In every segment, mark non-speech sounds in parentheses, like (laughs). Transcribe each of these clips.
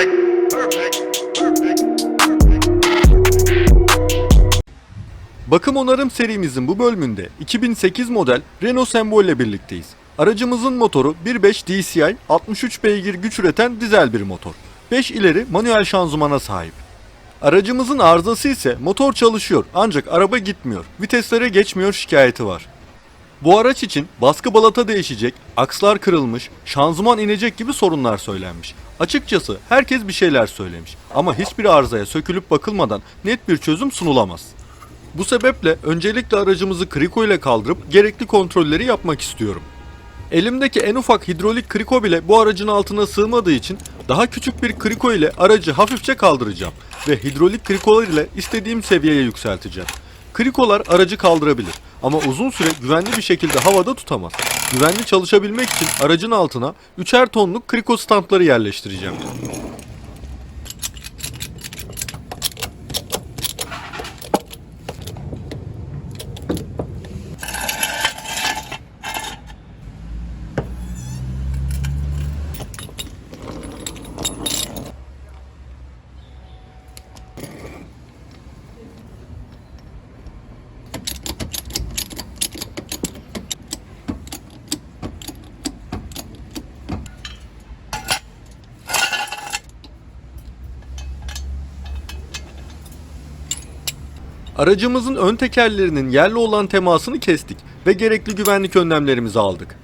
Perfect. Perfect. Perfect. Bakım onarım serimizin bu bölümünde 2008 model Renault Sembol ile birlikteyiz. Aracımızın motoru 1.5 DCI 63 beygir güç üreten dizel bir motor. 5 ileri manuel şanzımana sahip. Aracımızın arızası ise motor çalışıyor ancak araba gitmiyor. Viteslere geçmiyor şikayeti var. Bu araç için baskı balata değişecek, akslar kırılmış, şanzıman inecek gibi sorunlar söylenmiş. Açıkçası herkes bir şeyler söylemiş ama hiçbir arızaya sökülüp bakılmadan net bir çözüm sunulamaz. Bu sebeple öncelikle aracımızı kriko ile kaldırıp gerekli kontrolleri yapmak istiyorum. Elimdeki en ufak hidrolik kriko bile bu aracın altına sığmadığı için daha küçük bir kriko ile aracı hafifçe kaldıracağım ve hidrolik krikolar ile istediğim seviyeye yükselteceğim. Krikolar aracı kaldırabilir ama uzun süre güvenli bir şekilde havada tutamaz. Güvenli çalışabilmek için aracın altına 3'er tonluk kriko standları yerleştireceğim. Aracımızın ön tekerlerinin yerli olan temasını kestik ve gerekli güvenlik önlemlerimizi aldık.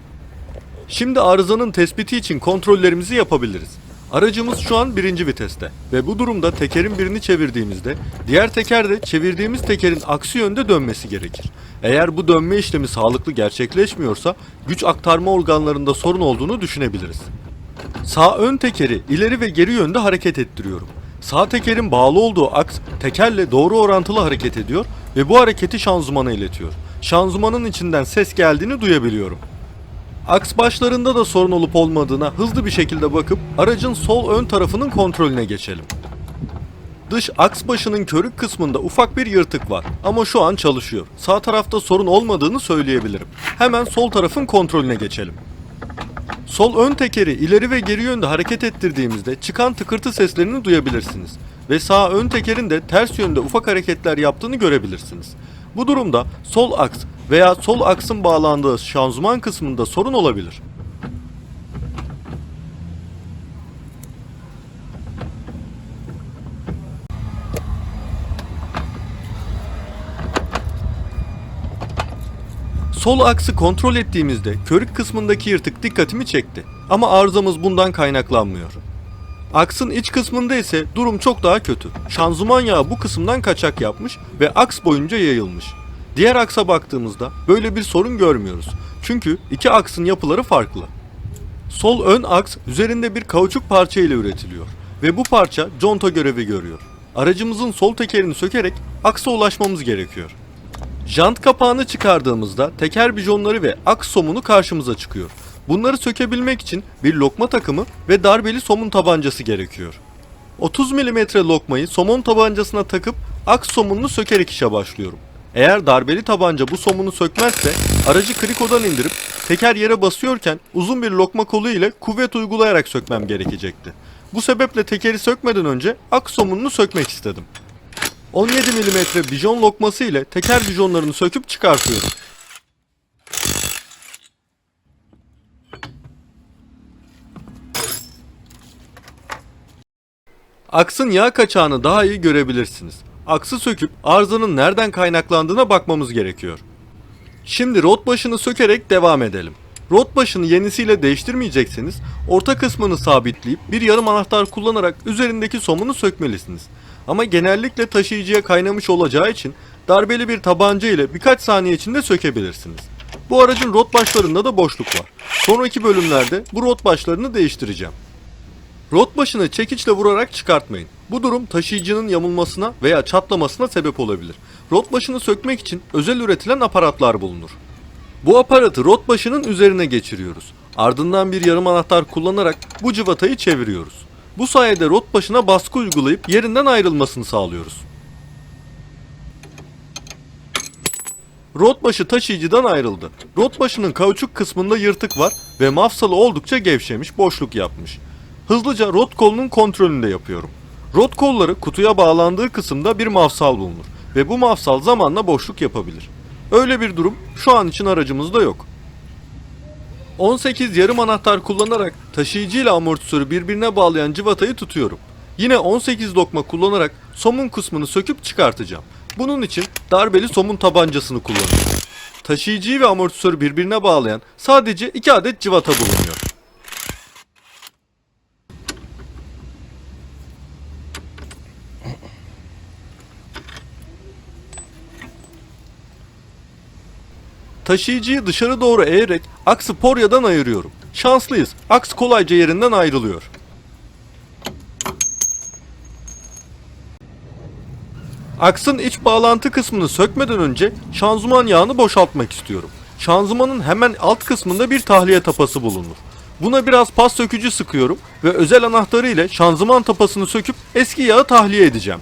Şimdi arızanın tespiti için kontrollerimizi yapabiliriz. Aracımız şu an birinci viteste ve bu durumda tekerin birini çevirdiğimizde diğer teker de çevirdiğimiz tekerin aksi yönde dönmesi gerekir. Eğer bu dönme işlemi sağlıklı gerçekleşmiyorsa güç aktarma organlarında sorun olduğunu düşünebiliriz. Sağ ön tekeri ileri ve geri yönde hareket ettiriyorum. Sağ tekerin bağlı olduğu aks tekerle doğru orantılı hareket ediyor ve bu hareketi şanzımana iletiyor. Şanzımanın içinden ses geldiğini duyabiliyorum. Aks başlarında da sorun olup olmadığına hızlı bir şekilde bakıp aracın sol ön tarafının kontrolüne geçelim. Dış aks başının körük kısmında ufak bir yırtık var ama şu an çalışıyor. Sağ tarafta sorun olmadığını söyleyebilirim. Hemen sol tarafın kontrolüne geçelim. Sol ön tekeri ileri ve geri yönde hareket ettirdiğimizde çıkan tıkırtı seslerini duyabilirsiniz. Ve sağ ön tekerin de ters yönde ufak hareketler yaptığını görebilirsiniz. Bu durumda sol aks veya sol aksın bağlandığı şanzıman kısmında sorun olabilir. Sol aksı kontrol ettiğimizde körük kısmındaki yırtık dikkatimi çekti. Ama arızamız bundan kaynaklanmıyor. Aksın iç kısmında ise durum çok daha kötü. Şanzıman yağı bu kısımdan kaçak yapmış ve aks boyunca yayılmış. Diğer aksa baktığımızda böyle bir sorun görmüyoruz. Çünkü iki aksın yapıları farklı. Sol ön aks üzerinde bir kauçuk parça ile üretiliyor ve bu parça conta görevi görüyor. Aracımızın sol tekerini sökerek aksa ulaşmamız gerekiyor. Jant kapağını çıkardığımızda teker bijonları ve aks somunu karşımıza çıkıyor. Bunları sökebilmek için bir lokma takımı ve darbeli somun tabancası gerekiyor. 30 mm lokmayı somun tabancasına takıp aks somununu sökerek işe başlıyorum. Eğer darbeli tabanca bu somunu sökmezse aracı krikodan indirip teker yere basıyorken uzun bir lokma kolu ile kuvvet uygulayarak sökmem gerekecekti. Bu sebeple tekeri sökmeden önce aks somununu sökmek istedim. 17 mm bijon lokması ile teker bijonlarını söküp çıkartıyorum. Aksın yağ kaçağını daha iyi görebilirsiniz. Aksı söküp arızanın nereden kaynaklandığına bakmamız gerekiyor. Şimdi rot başını sökerek devam edelim. Rot başını yenisiyle değiştirmeyecekseniz orta kısmını sabitleyip bir yarım anahtar kullanarak üzerindeki somunu sökmelisiniz. Ama genellikle taşıyıcıya kaynamış olacağı için darbeli bir tabanca ile birkaç saniye içinde sökebilirsiniz. Bu aracın rot başlarında da boşluk var. Sonraki bölümlerde bu rot başlarını değiştireceğim. Rot başını çekiçle vurarak çıkartmayın. Bu durum taşıyıcının yamulmasına veya çatlamasına sebep olabilir. Rot başını sökmek için özel üretilen aparatlar bulunur. Bu aparatı rot başının üzerine geçiriyoruz. Ardından bir yarım anahtar kullanarak bu cıvatayı çeviriyoruz. Bu sayede rot başına baskı uygulayıp yerinden ayrılmasını sağlıyoruz. Rot başı taşıyıcıdan ayrıldı. Rot başının kauçuk kısmında yırtık var ve mafsalı oldukça gevşemiş, boşluk yapmış. hızlıca rot kolunun kontrolünü de yapıyorum. Rot kolları kutuya bağlandığı kısımda bir mafsal bulunur ve bu mafsal zamanla boşluk yapabilir. Öyle bir durum şu an için aracımızda yok. 18 yarım anahtar kullanarak taşıyıcı ile amortisörü birbirine bağlayan civatayı tutuyorum. Yine 18 dokma kullanarak somun kısmını söküp çıkartacağım. Bunun için darbeli somun tabancasını kullanıyorum. Taşıyıcıyı ve amortisörü birbirine bağlayan sadece 2 adet civata bulunuyor. Taşıyıcıyı dışarı doğru eğerek aksı poryadan ayırıyorum. Şanslıyız. Aks kolayca yerinden ayrılıyor. Aksın iç bağlantı kısmını sökmeden önce şanzıman yağını boşaltmak istiyorum. Şanzımanın hemen alt kısmında bir tahliye tapası bulunur. Buna biraz pas sökücü sıkıyorum ve özel anahtarı ile şanzıman tapasını söküp eski yağı tahliye edeceğim.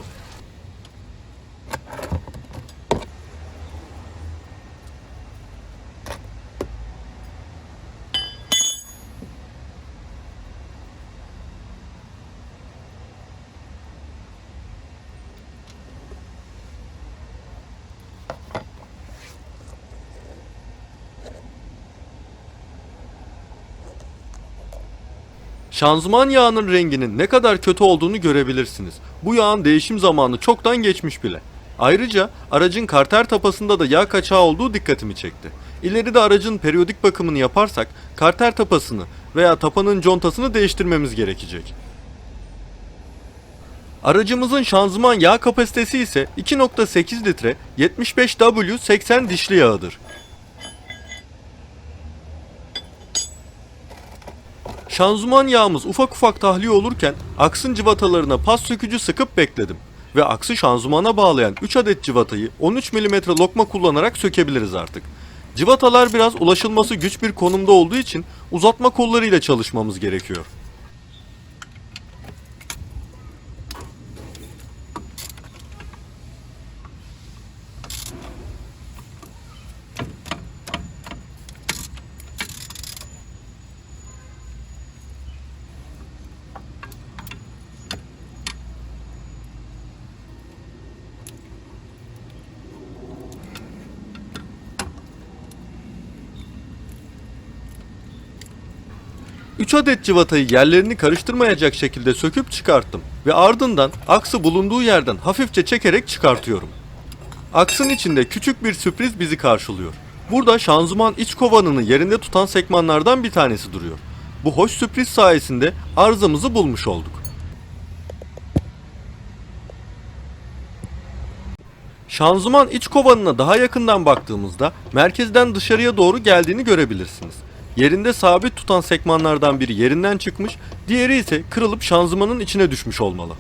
Şanzıman yağının renginin ne kadar kötü olduğunu görebilirsiniz. Bu yağın değişim zamanı çoktan geçmiş bile. Ayrıca aracın karter tapasında da yağ kaçağı olduğu dikkatimi çekti. İleride aracın periyodik bakımını yaparsak karter tapasını veya tapanın contasını değiştirmemiz gerekecek. Aracımızın şanzıman yağ kapasitesi ise 2.8 litre 75W80 dişli yağıdır. Şanzıman yağımız ufak ufak tahliye olurken aksın civatalarına pas sökücü sıkıp bekledim. Ve aksı şanzımana bağlayan 3 adet civatayı 13 mm lokma kullanarak sökebiliriz artık. Civatalar biraz ulaşılması güç bir konumda olduğu için uzatma kollarıyla çalışmamız gerekiyor. Üç adet civatayı yerlerini karıştırmayacak şekilde söküp çıkarttım ve ardından aksı bulunduğu yerden hafifçe çekerek çıkartıyorum. Aksın içinde küçük bir sürpriz bizi karşılıyor. Burada şanzıman iç kovanını yerinde tutan sekmanlardan bir tanesi duruyor. Bu hoş sürpriz sayesinde arızamızı bulmuş olduk. Şanzıman iç kovanına daha yakından baktığımızda merkezden dışarıya doğru geldiğini görebilirsiniz. Yerinde sabit tutan sekmanlardan biri yerinden çıkmış, diğeri ise kırılıp şanzımanın içine düşmüş olmalı.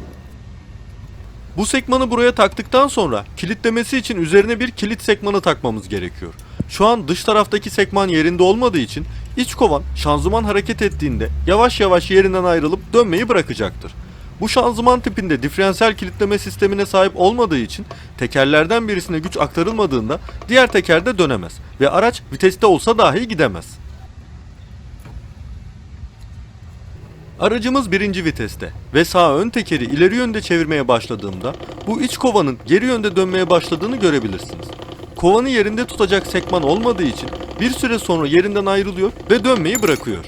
Bu sekmanı buraya taktıktan sonra kilitlemesi için üzerine bir kilit sekmanı takmamız gerekiyor. Şu an dış taraftaki sekman yerinde olmadığı için iç kovan şanzıman hareket ettiğinde yavaş yavaş yerinden ayrılıp dönmeyi bırakacaktır. Bu şanzıman tipinde diferansiyel kilitleme sistemine sahip olmadığı için tekerlerden birisine güç aktarılmadığında diğer teker de dönemez ve araç viteste olsa dahi gidemez. Aracımız birinci viteste ve sağ ön tekeri ileri yönde çevirmeye başladığımda bu iç kovanın geri yönde dönmeye başladığını görebilirsiniz. Kovanı yerinde tutacak sekman olmadığı için bir süre sonra yerinden ayrılıyor ve dönmeyi bırakıyor.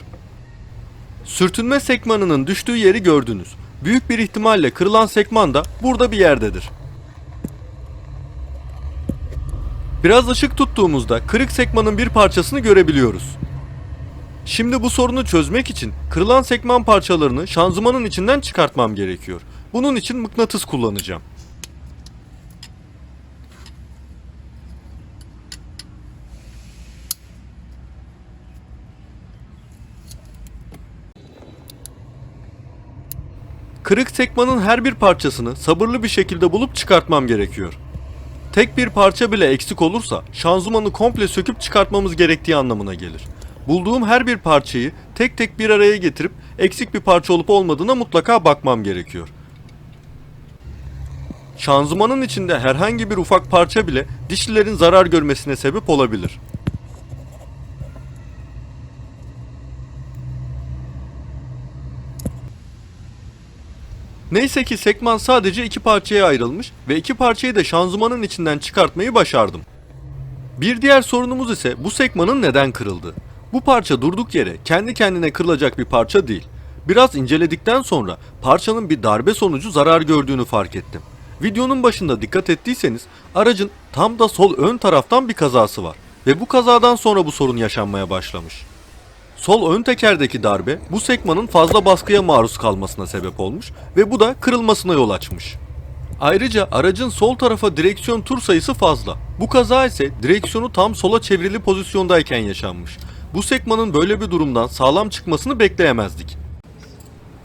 Sürtünme sekmanının düştüğü yeri gördünüz. Büyük bir ihtimalle kırılan sekman da burada bir yerdedir. Biraz ışık tuttuğumuzda kırık sekmanın bir parçasını görebiliyoruz. Şimdi bu sorunu çözmek için kırılan sekman parçalarını şanzımanın içinden çıkartmam gerekiyor. Bunun için mıknatıs kullanacağım. Kırık sekmanın her bir parçasını sabırlı bir şekilde bulup çıkartmam gerekiyor. Tek bir parça bile eksik olursa şanzımanı komple söküp çıkartmamız gerektiği anlamına gelir. Bulduğum her bir parçayı tek tek bir araya getirip eksik bir parça olup olmadığına mutlaka bakmam gerekiyor. Şanzımanın içinde herhangi bir ufak parça bile dişlilerin zarar görmesine sebep olabilir. Neyse ki sekman sadece iki parçaya ayrılmış ve iki parçayı da şanzımanın içinden çıkartmayı başardım. Bir diğer sorunumuz ise bu sekmanın neden kırıldığı. Bu parça durduk yere kendi kendine kırılacak bir parça değil. Biraz inceledikten sonra parçanın bir darbe sonucu zarar gördüğünü fark ettim. Videonun başında dikkat ettiyseniz aracın tam da sol ön taraftan bir kazası var ve bu kazadan sonra bu sorun yaşanmaya başlamış. Sol ön tekerdeki darbe bu sekmanın fazla baskıya maruz kalmasına sebep olmuş ve bu da kırılmasına yol açmış. Ayrıca aracın sol tarafa direksiyon tur sayısı fazla. Bu kaza ise direksiyonu tam sola çevrili pozisyondayken yaşanmış. Bu sekmanın böyle bir durumdan sağlam çıkmasını bekleyemezdik.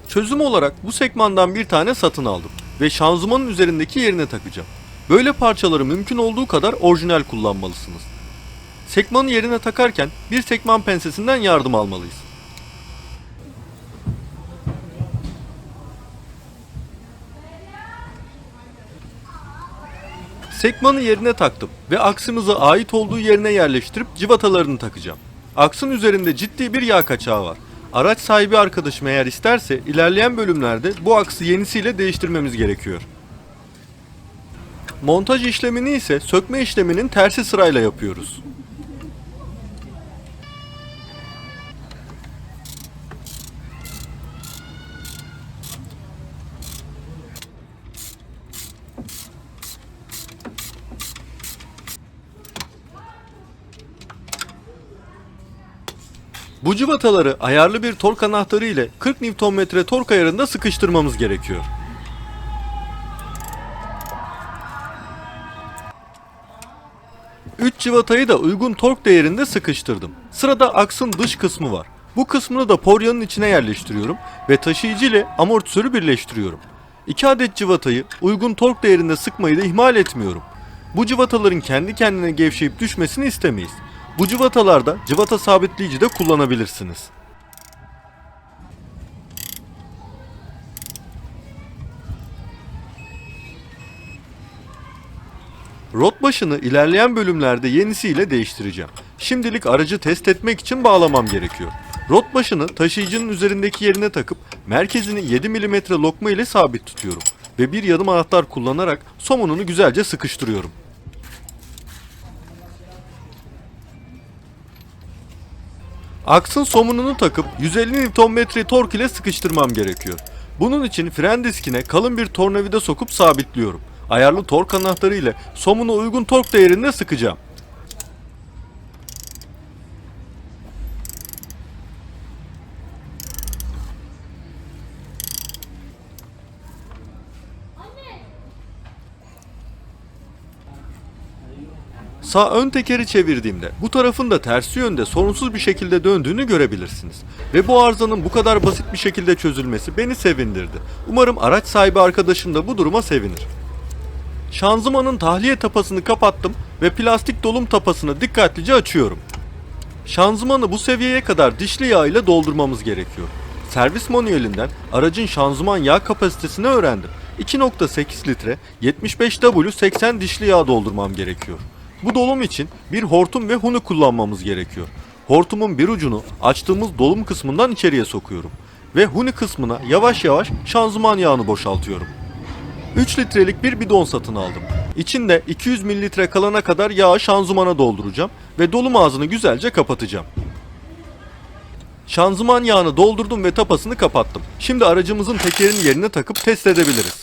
Çözüm olarak bu sekmandan bir tane satın aldım ve şanzımanın üzerindeki yerine takacağım. Böyle parçaları mümkün olduğu kadar orijinal kullanmalısınız. Sekmanı yerine takarken bir sekman pensesinden yardım almalıyız. Sekmanı yerine taktım ve aksımızı ait olduğu yerine yerleştirip civatalarını takacağım. Aksın üzerinde ciddi bir yağ kaçağı var. Araç sahibi arkadaşım eğer isterse ilerleyen bölümlerde bu aksı yenisiyle değiştirmemiz gerekiyor. Montaj işlemini ise sökme işleminin tersi sırayla yapıyoruz. Bu cıvataları ayarlı bir tork anahtarı ile 40 Nm tork ayarında sıkıştırmamız gerekiyor. Üç cıvatayı da uygun tork değerinde sıkıştırdım. Sırada aksın dış kısmı var. Bu kısmını da poryanın içine yerleştiriyorum ve taşıyıcı ile amortisörü birleştiriyorum. 2 adet cıvatayı uygun tork değerinde sıkmayı da ihmal etmiyorum. Bu cıvataların kendi kendine gevşeyip düşmesini istemeyiz. Bu cıvatalarda cıvata sabitleyici de kullanabilirsiniz. Rot başını ilerleyen bölümlerde yenisiyle değiştireceğim. Şimdilik aracı test etmek için bağlamam gerekiyor. Rot başını taşıyıcının üzerindeki yerine takıp merkezini 7 mm lokma ile sabit tutuyorum ve bir yarım anahtar kullanarak somununu güzelce sıkıştırıyorum. Aksın somununu takıp 150 Nm tork ile sıkıştırmam gerekiyor. Bunun için fren diskine kalın bir tornavida sokup sabitliyorum. Ayarlı tork anahtarı ile somunu uygun tork değerinde sıkacağım. Sağ ön tekeri çevirdiğimde bu tarafın da tersi yönde sorunsuz bir şekilde döndüğünü görebilirsiniz. Ve bu arızanın bu kadar basit bir şekilde çözülmesi beni sevindirdi. Umarım araç sahibi arkadaşım da bu duruma sevinir. Şanzımanın tahliye tapasını kapattım ve plastik dolum tapasını dikkatlice açıyorum. Şanzımanı bu seviyeye kadar dişli yağ ile doldurmamız gerekiyor. Servis manuelinden aracın şanzıman yağ kapasitesini öğrendim. 2.8 litre 75W80 dişli yağ doldurmam gerekiyor. Bu dolum için bir hortum ve huni kullanmamız gerekiyor. Hortumun bir ucunu açtığımız dolum kısmından içeriye sokuyorum ve huni kısmına yavaş yavaş şanzıman yağını boşaltıyorum. 3 litrelik bir bidon satın aldım. İçinde 200 mililitre kalana kadar yağı şanzımana dolduracağım ve dolum ağzını güzelce kapatacağım. Şanzıman yağını doldurdum ve tapasını kapattım. Şimdi aracımızın tekerini yerine takıp test edebiliriz.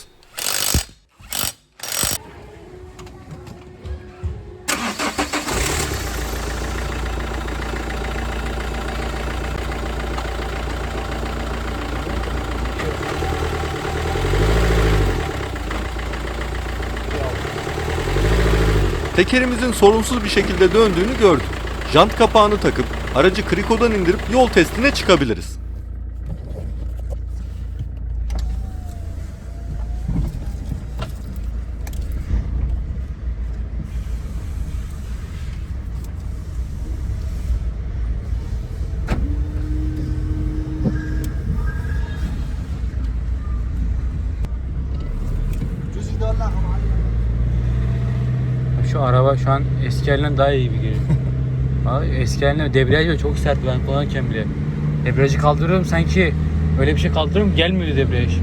Tekerimizin sorunsuz bir şekilde döndüğünü gördük. Jant kapağını takıp aracı krikodan indirip yol testine çıkabiliriz. araba şu an eski halinden daha iyi bir geliyor. (laughs) Abi eski haline debriyaj da çok sert ben kullanırken bile. Debriyajı kaldırıyorum sanki öyle bir şey kaldırıyorum gelmiyordu debriyaj.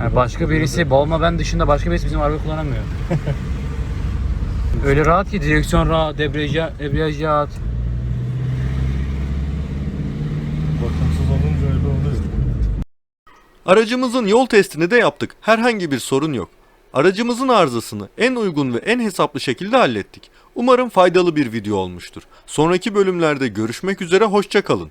Yani başka birisi, babamla ben dışında başka birisi bizim arabayı kullanamıyor. Öyle rahat ki direksiyon rahat, debriyaj, debriyaj rahat. Bakın Aracımızın yol testini de yaptık. Herhangi bir sorun yok. Aracımızın arızasını en uygun ve en hesaplı şekilde hallettik. Umarım faydalı bir video olmuştur. Sonraki bölümlerde görüşmek üzere hoşçakalın.